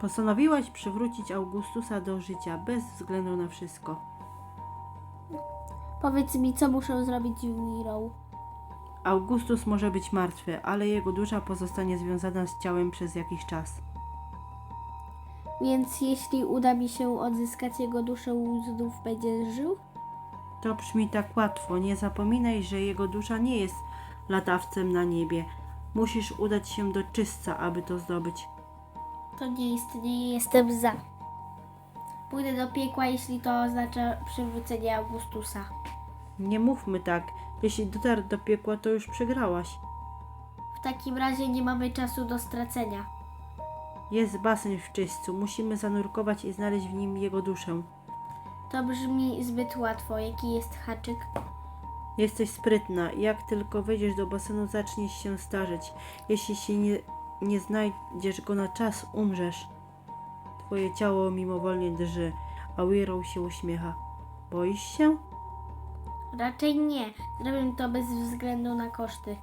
Postanowiłaś przywrócić Augustusa do życia bez względu na wszystko. Powiedz mi, co muszę zrobić z Mirą. Augustus może być martwy, ale jego dusza pozostanie związana z ciałem przez jakiś czas. Więc jeśli uda mi się odzyskać jego duszę, znów będzie żył? To brzmi tak łatwo. Nie zapominaj, że jego dusza nie jest latawcem na niebie. Musisz udać się do czystca, aby to zdobyć. To nie istnieje, jestem za. Pójdę do piekła, jeśli to oznacza przywrócenie Augustusa. Nie mówmy tak. Jeśli dotarł do piekła, to już przegrałaś. W takim razie nie mamy czasu do stracenia. Jest basen w czyśćcu. Musimy zanurkować i znaleźć w nim jego duszę. To brzmi zbyt łatwo. Jaki jest haczyk? Jesteś sprytna. Jak tylko wejdziesz do basenu, zaczniesz się starzeć. Jeśli się nie, nie znajdziesz go na czas, umrzesz. Twoje ciało mimowolnie drży, a Wirrow się uśmiecha. Boisz się? Raczej nie. Zrobię to bez względu na koszty.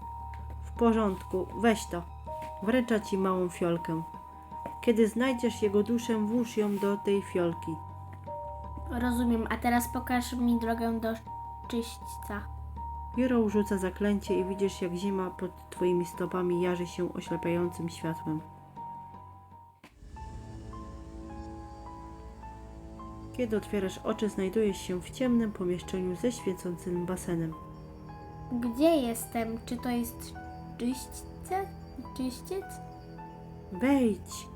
W porządku, weź to. Wręcza ci małą fiolkę. Kiedy znajdziesz jego duszę, włóż ją do tej fiolki. Rozumiem, a teraz pokaż mi drogę do czyśćca. Wirrow rzuca zaklęcie i widzisz, jak zima pod twoimi stopami jarzy się oślepiającym światłem. Kiedy otwierasz oczy, znajdujesz się w ciemnym pomieszczeniu ze świecącym basenem. Gdzie jestem? Czy to jest czyśćce? Czyściec? Wejdź!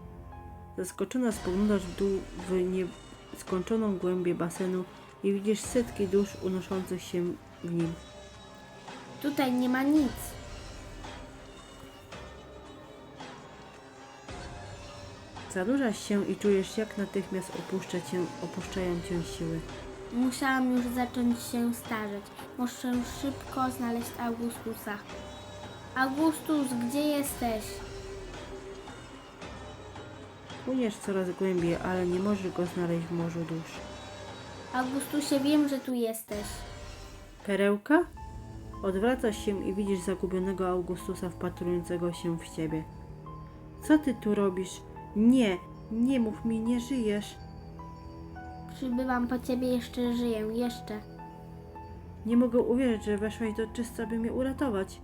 Zaskoczona spoglądasz w dół w nieskończoną głębię basenu i widzisz setki dusz unoszących się w nim. Tutaj nie ma nic. Zanurzasz się i czujesz, jak natychmiast opuszcza cię, opuszczają cię siły. Musiałam już zacząć się starzeć. Muszę szybko znaleźć Augustusa. Augustus, gdzie jesteś? Płyniesz coraz głębiej, ale nie możesz go znaleźć w morzu dusz. Augustusie, wiem, że tu jesteś. Perełka? Odwracasz się i widzisz zagubionego Augustusa wpatrującego się w ciebie. Co ty tu robisz? Nie, nie mów mi, nie żyjesz. Przybywam po ciebie, jeszcze żyję, jeszcze. Nie mogę uwierzyć, że weszłaś do czysta, by mnie uratować.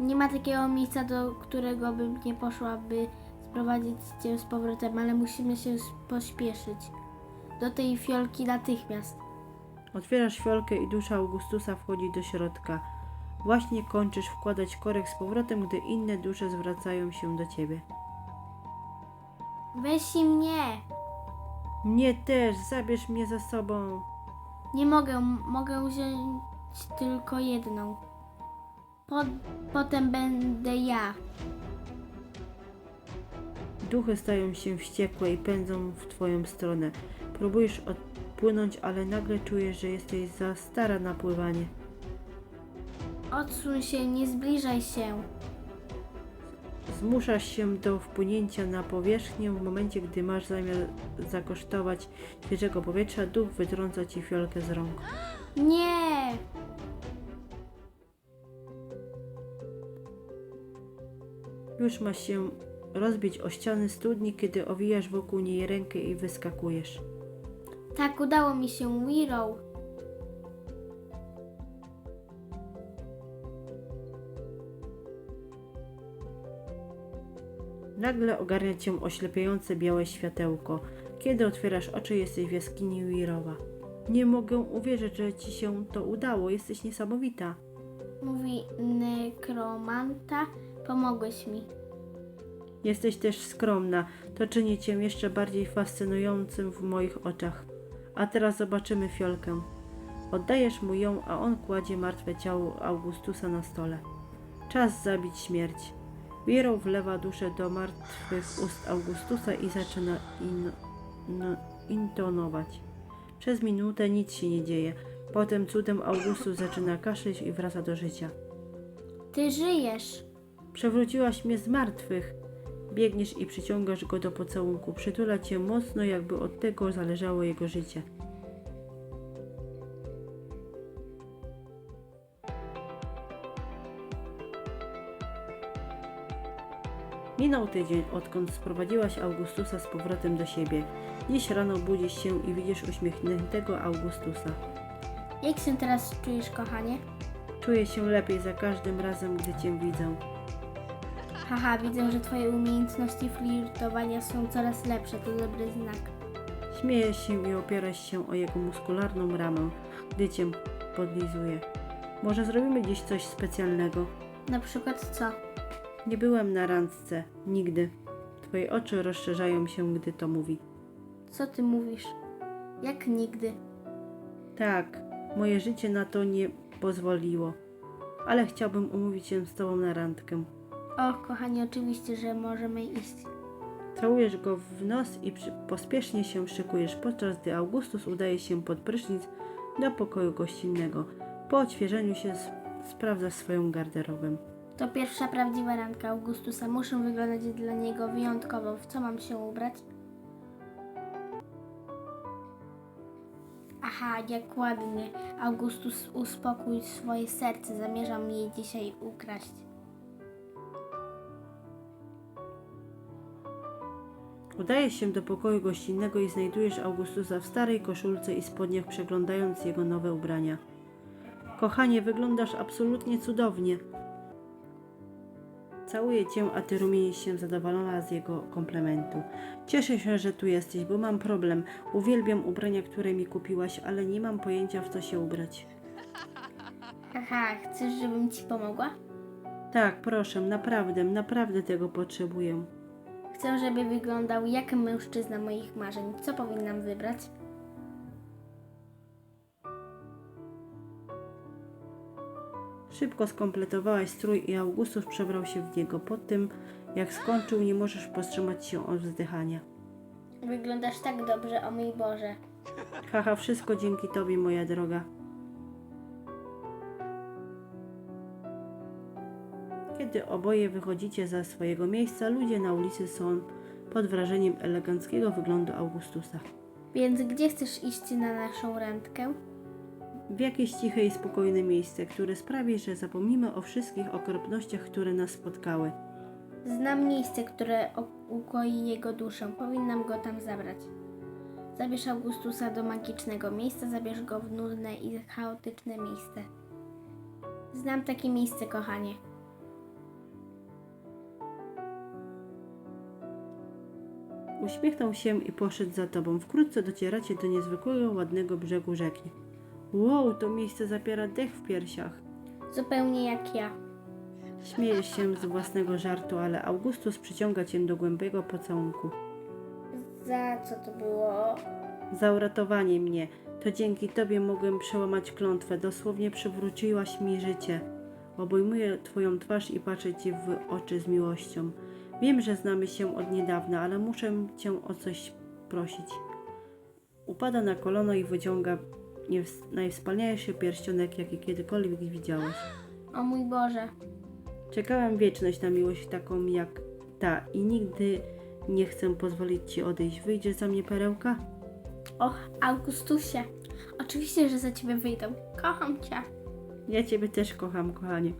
Nie ma takiego miejsca, do którego bym nie poszła, by sprowadzić cię z powrotem, ale musimy się pośpieszyć. Do tej fiolki natychmiast. Otwierasz fiolkę i dusza Augustusa wchodzi do środka. Właśnie kończysz wkładać korek z powrotem, gdy inne dusze zwracają się do ciebie. Weź i mnie! Mnie też, zabierz mnie ze sobą. Nie mogę, m- mogę wziąć tylko jedną. Po, potem będę ja. Duchy stają się wściekłe i pędzą w twoją stronę. Próbujesz odpłynąć, ale nagle czujesz, że jesteś za stara na pływanie. Odsuń się, nie zbliżaj się. Zmuszasz się do wpłynięcia na powierzchnię. W momencie, gdy masz zamiar zakosztować świeżego powietrza, duch wytrąca ci fiolkę z rąk. Nie! Już masz się rozbić o ściany studni, kiedy owijasz wokół niej rękę i wyskakujesz. Tak udało mi się, Wirrow. Nagle ogarnia cię oślepiające białe światełko. Kiedy otwierasz oczy, jesteś w jaskini Wirowa. Nie mogę uwierzyć, że ci się to udało. Jesteś niesamowita. Mówi nekromanta. Pomogłeś mi. Jesteś też skromna. To czyni cię jeszcze bardziej fascynującym w moich oczach. A teraz zobaczymy fiolkę. Oddajesz mu ją, a on kładzie martwe ciało Augustusa na stole. Czas zabić śmierć. Wirow wlewa duszę do martwych ust Augustusa i zaczyna in, no, intonować. Przez minutę nic się nie dzieje. Potem cudem Augustus zaczyna kaszleć i wraca do życia. Ty żyjesz. Przewróciłaś mnie z martwych. Biegniesz i przyciągasz go do pocałunku. Przytula cię mocno, jakby od tego zależało jego życie. Minął tydzień, odkąd sprowadziłaś Augustusa z powrotem do siebie. Dziś rano budzisz się i widzisz uśmiechniętego Augustusa. Jak się teraz czujesz, kochanie? Czuję się lepiej za każdym razem, gdy cię widzę. Haha, widzę, że twoje umiejętności flirtowania są coraz lepsze. To dobry znak. Śmiejesz się i opierasz się o jego muskularną ramę, gdy cię podlizuje. Może zrobimy dziś coś specjalnego? Na przykład co? Nie byłem na randce. Nigdy. Twoje oczy rozszerzają się, gdy to mówi. Co ty mówisz? Jak nigdy. Tak, moje życie na to nie pozwoliło. Ale chciałbym umówić się z tobą na randkę. O, kochanie, oczywiście, że możemy iść. Całujesz go w nos i przy, pospiesznie się szykujesz, podczas gdy Augustus udaje się pod prysznic do pokoju gościnnego. Po odświeżeniu się sprawdza swoją garderobę. To pierwsza prawdziwa randka Augustusa. Muszę wyglądać dla niego wyjątkowo. W co mam się ubrać? Aha, jak ładnie. Augustus, uspokój swoje serce. Zamierzam je dzisiaj ukraść. Udajesz się do pokoju gościnnego i znajdujesz Augustusa w starej koszulce i spodniach, przeglądając jego nowe ubrania. Kochanie, wyglądasz absolutnie cudownie. Całuję cię, a ty rumienisz się zadowolona z jego komplementu. Cieszę się, że tu jesteś, bo mam problem. Uwielbiam ubrania, które mi kupiłaś, ale nie mam pojęcia, w co się ubrać. Haha, chcesz, żebym ci pomogła? Tak, proszę, naprawdę, naprawdę tego potrzebuję. Chcę, żeby wyglądał jak mężczyzna moich marzeń. Co powinnam wybrać? Szybko skompletowałaś strój i Augustus przebrał się w niego. Po tym, jak skończył, nie możesz powstrzymać się od wzdychania. Wyglądasz tak dobrze, o mój Boże. Haha, wszystko dzięki tobie, moja droga. Kiedy oboje wychodzicie za swojego miejsca, ludzie na ulicy są pod wrażeniem eleganckiego wyglądu Augustusa. Więc gdzie chcesz iść na naszą randkę? W jakieś ciche i spokojne miejsce, które sprawi, że zapomnimy o wszystkich okropnościach, które nas spotkały. Znam miejsce, które ukoi jego duszę. Powinnam go tam zabrać. Zabierz Augustusa do magicznego miejsca, zabierz go w nudne i chaotyczne miejsce. Znam takie miejsce, kochanie. Uśmiechnął się i poszedł za tobą. Wkrótce docieracie do niezwykłego, ładnego brzegu rzeki. Wow, to miejsce zapiera dech w piersiach. Zupełnie jak ja. Śmiejesz się z własnego żartu, ale Augustus przyciąga cię do głębiego pocałunku. Za co to było? Za uratowanie mnie. To dzięki tobie mogłem przełamać klątwę. Dosłownie przywróciłaś mi życie. Obejmuję twoją twarz i patrzę ci w oczy z miłością. Wiem, że znamy się od niedawna, ale muszę cię o coś prosić. Upada na kolano i wyciąga najwspanialszy pierścionek, jaki kiedykolwiek widziałeś. O mój Boże. Czekałem wieczność na miłość taką jak ta i nigdy nie chcę pozwolić ci odejść. Wyjdziesz za mnie, perełka? Och, Augustusie. Oczywiście, że za ciebie wyjdę. Kocham cię. Ja ciebie też kocham, kochanie.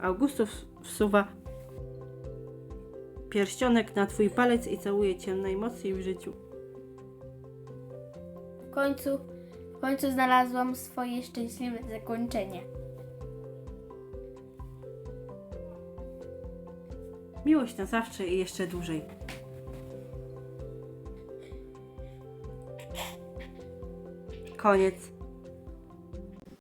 Augustus wsuwa pierścionek na twój palec i całuje cię najmocniej w życiu. Końcu, w końcu znalazłam swoje szczęśliwe zakończenie. Miłość na zawsze i jeszcze dłużej. Koniec.